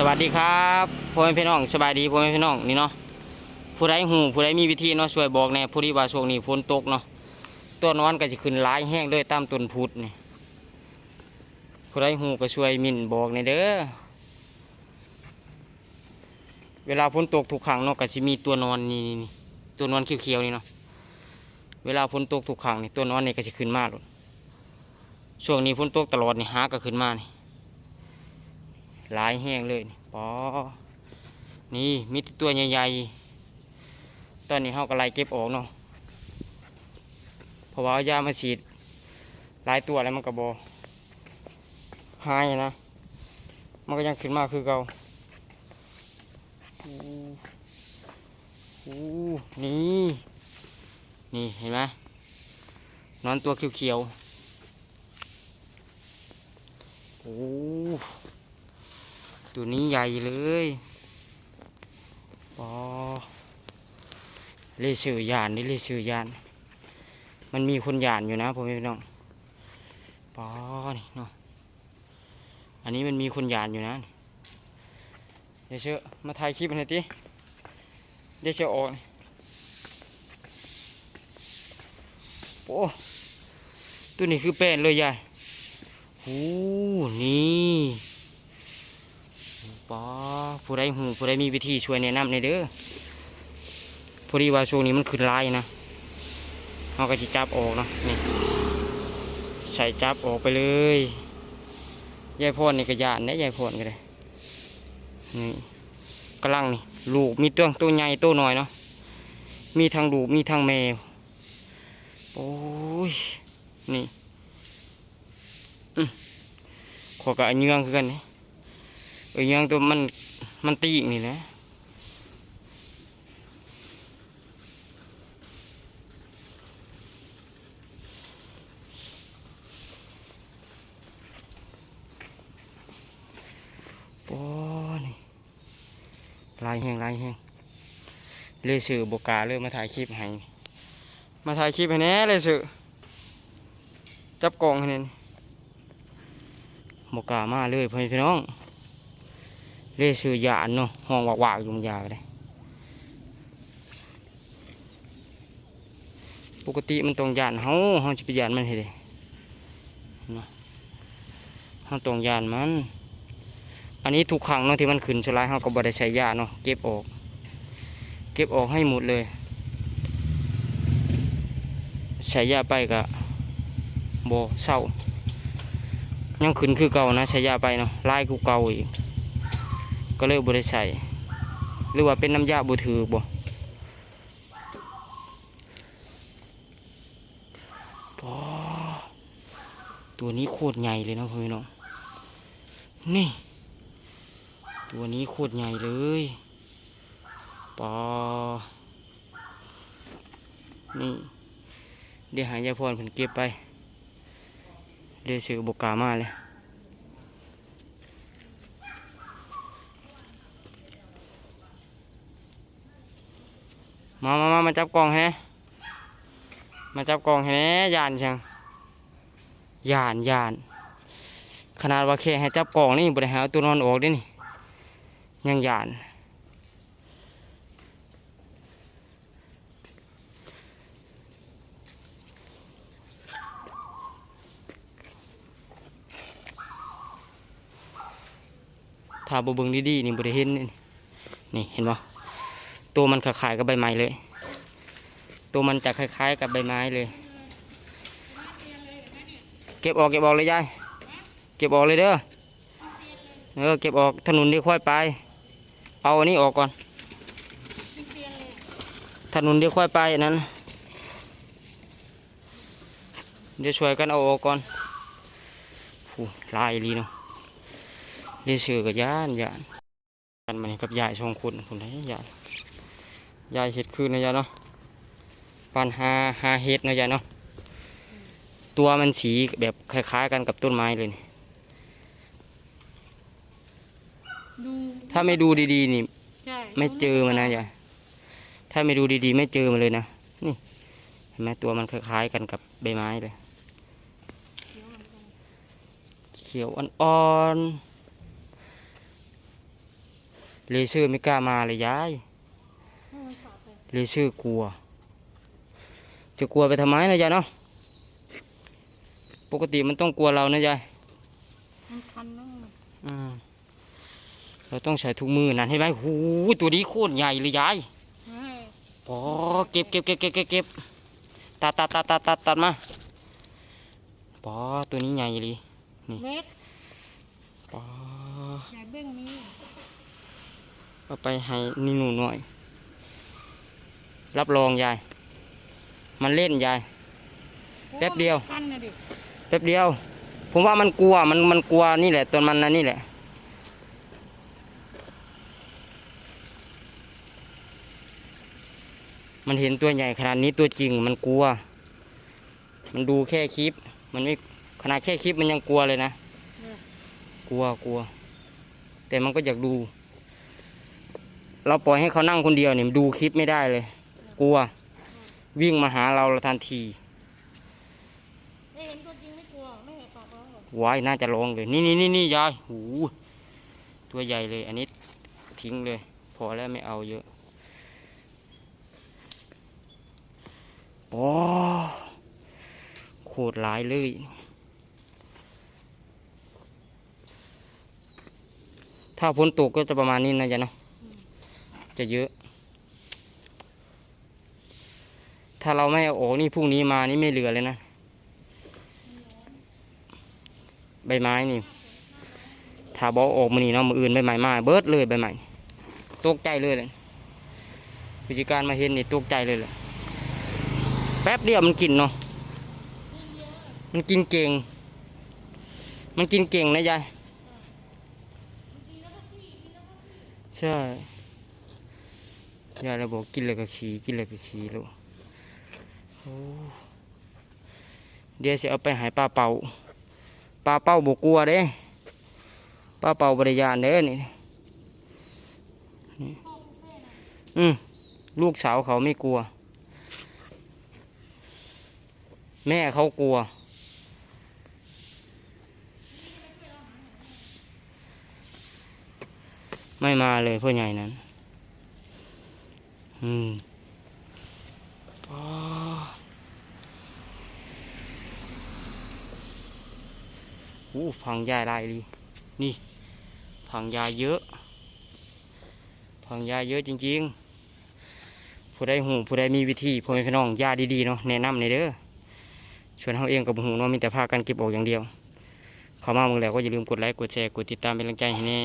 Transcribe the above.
สวัสดีครับพ่อแม่พี่น้องสบายดีพ่อแม่พี่น้องนี่เนาะผู้ใดหูผู้ใดมีวิธีเนาะช่วยบอกแน่ผู้ที่ว่าช่วงนี้ฝนตกเนาะตัวนอนก็จะขึ้นหลายแห้งเลยตามต้นพุดนี่ผู้ใดหูก็ช่วยมินบอกในเด้อเวลาฝนตกทุกครั้งเนาะก็สิมีตัวนอนนี่นี่ตัวนอนเขียวๆนี่เนาะเวลาฝนตกทุกครั้งนี่ตัวนอนนี่ก็จะขึ้นมาเลยช่วงนี้ฝนตกตลอดนี่หาก็ขึ้นมานี่ หลายแห้งเลยปอนี่มีตัวใหญ่ๆ ตอนนี้เขาก็ไล่เก็บออกเนาะเพราะว่ายามาฉีดหลายตัวแล้วมันก็บอหายนะ มันก็ยังขึ้นมาคือเก่าอู้อู้นี่นี่เห็นไหมนอนตัวเขียวๆโอ้ ตัวนี้ใหญ่เลยปอเลเสือยานนี่เลเสือยาน มันมีคนยานอยู่นะผมพี่น้องปอนี่เนาะอันนี้มันมีคนยานอยู่นะเดี๋ยวเชื่อมาถ่ายคลิปหน่อยดิเดี๋ยวเชื่อออกโอ้ตัวนี้คือแป้นเลยยายโอ้นี่ ปอผู้ใดหูผู้ใดมีวิธีช่วยแนะนำในเด้อพอดีว่าช่วงนี้มันขึ้นลายนะเราก็จะจับออกเนาะนี่ใส่จับออกไปเลยยายพรนี่ก็ยานนะยายพรก็ได้นี่กำลังนี่ลูกมีตัวตัวใหญ่ตัวน้อยเนาะมีทั้งลูกมีทั้งแมวโอ้ยนี่อืมขอกระเยืองคือกันนี่ เอ้ยยังตัวมันมันตีอีกนี่นะโอ้นี่ลายแห้งลายแห้งเลยสื่อบกาเลยมาถ่ายคลิปให้มาถ่ายคลิปให้แน่เลยสื่อจับกล่องให้แน่นี่บกามาเลยพ่อแม่พี่น้อง เลซื้อยานเนาะห้องวากๆยู่งยาก็ได้ปกติมันต้องยานเฮาเฮาจะไปยานมันให้ได้เนาะเฮาต้องยานมัน อันนี้ทุกครั้งเนาะที่มันขึ้นสลายเฮาก็บ่ได้ใช้ยาเนาะเก็บออก เก็บออกให้หมดเลยใช้ยาไปก็บ่เศร้ายังขึ้นคือเก่านะใช้ยาไปเนาะลายกูเก่าอีก ก็เลยบริใส่หรือว่าเป็นน้ำยาบุถือบ่ปอตัวนี้โคตรใหญ่เลยนะพี่น้องนี่ ตัวนี้โคตรใหญ่เลยปอนี่ เดี๋ยวหายายพรเพิ่นเก็บไป เดี๋ยวซื้อบกกามาเลย มามามามาจับกล่องให้แหน่มาจับกล่องให้แหน่ยานจังยานยาน ขนาดว่าแค่ให้จับกล่องนี่บริหารตัวนอนออกเด้นี่ ยังยานถ้าบเบิงดีๆนี่บริเห็นนี่นี่เห็นปะ ตัวมันคล้ายๆกับใบไม้เลย ตัวมันจะคล้ายๆกับใบไม้เลย เก็บออกเก็บออกเลยยาย เก็บออกเลยเด้อ เออเก็บออกถนนที่ค่อยไป เอาอันนี้ออกก่อน ถนนที่ค่อยไปนั้น เดี๋ยวช่วยกันเอาออกก่อนฟูลายลีเนาะเรียกชื่อกับย่านย่านกันมันกับยายชงคุณคุณได้ยาย ยายเห็ดคืนนะยายเนาะปันหาหาเห็ดนะยายเนาะตัวมันสีแบบคล้ายๆกันกับต้นไม้เลยนี่ดูถ้าไม่ดูดีๆนี่ใช่ไม่เจอมันนะยายถ้าไม่ดูดีๆ ไม่เจอมันเลยนะนี่เห็นไหมตัวมันคล้ายๆกันกับใบไม้เลยเขียวอ่อนเลเซอร์ไม่กล้ามาเลยยาย ให้มันขาดไป เลเซอร์กลัว จะกลัวไปทำไมนะยายเนาะปกติมันต้องกลัวเรานะยายมันคันนะอืมเราต้องใช้ทุกมือนั่นให้ไหมหูตัวนี้โคตรใหญ่เลยยายเฮ้ยอ๋อเก็บเก็บเก็บเก็บเก็บเก็บตัดตัดตัดตัดตัดตัดมาปอตัวนี้ใหญ่เลยเล็กปอใหญ่เบ้งนี้เอาไปให้นี่หนูหน่อย รับรองยาย มันเล่นยาย แป๊บเดียวคันนะดิแป๊บเดียว ผมว่ามันกลัว มันมันกลัวนี่แหละตัวมันนะนี่แหละ มันเห็นตัวใหญ่ขนาดนี้ตัวจริงมันกลัว มันดูแค่คลิป มันไม่ขนาดแค่คลิปมันยังกลัวเลยนะ กลัวกลัว แต่มันก็อยากดู เราปล่อยให้เขานั่งคนเดียวเนี่ยมันดูคลิปไม่ได้เลย กลัว วิ่งมาหาเราทันทีไม่เห็นตัวจริงไม่กลัวไม่เห็นปากร้องหรอกวายน่าจะลองเลย นี่นี่นี่นี่ยายหูตัวใหญ่เลย อันนี้ทิ้งเลย พอแล้วไม่เอาเยอะโอ้โคตรหลายเลยถ้าฝนตกก็จะประมาณนี้นะจ๊ะเนาะจะเยอะ ถ้าเราไม่เอาออกนี่พรุ่งนี้มานี่ไม่เหลือเลยนะ ใบไม้นี่ ถ้าบอออกมานี่เนาะมืออื่นใบไม้มาเบิดเลยใบไม้ตกใจเลยเลยผู้จัดการมาเห็นนี่ตกใจเลยแหละแป๊บเดียวมันกินเนาะมันกินเก่ง มันกินเก่งนะยายใช่ยายเราบอกกินเลยก็ขี่กินเลยก็ขี่ลูก เดี๋ยวจะเอาไปหายปลาเป่าปลาเป้าบกลัวเด้ปลาเป้าบริยานเด้นี่นี่อืมลูกสาวเขาไม่กลัว แม่เขากลัว ไม่มาเลยพ่อใหญ่นั้น อืมอ๋อ อู้ฟังยาได้เลยนี่ฝังยาเยอะฝังยาเยอะจริง ๆ ผู้ใดหูผู้ใดมีวิธีพ่อแม่พี่น้องยาดีๆเนาะแนะนำในอยเด้อชวนเขาเองกับหูเนาะมีแต่พากันเก็บออกอย่างเดียว เข้ามาเมืองแล้วก็อย่าลืมกดไลค์กดแชร์กดติดตามเป็นกำลังใจให้แน่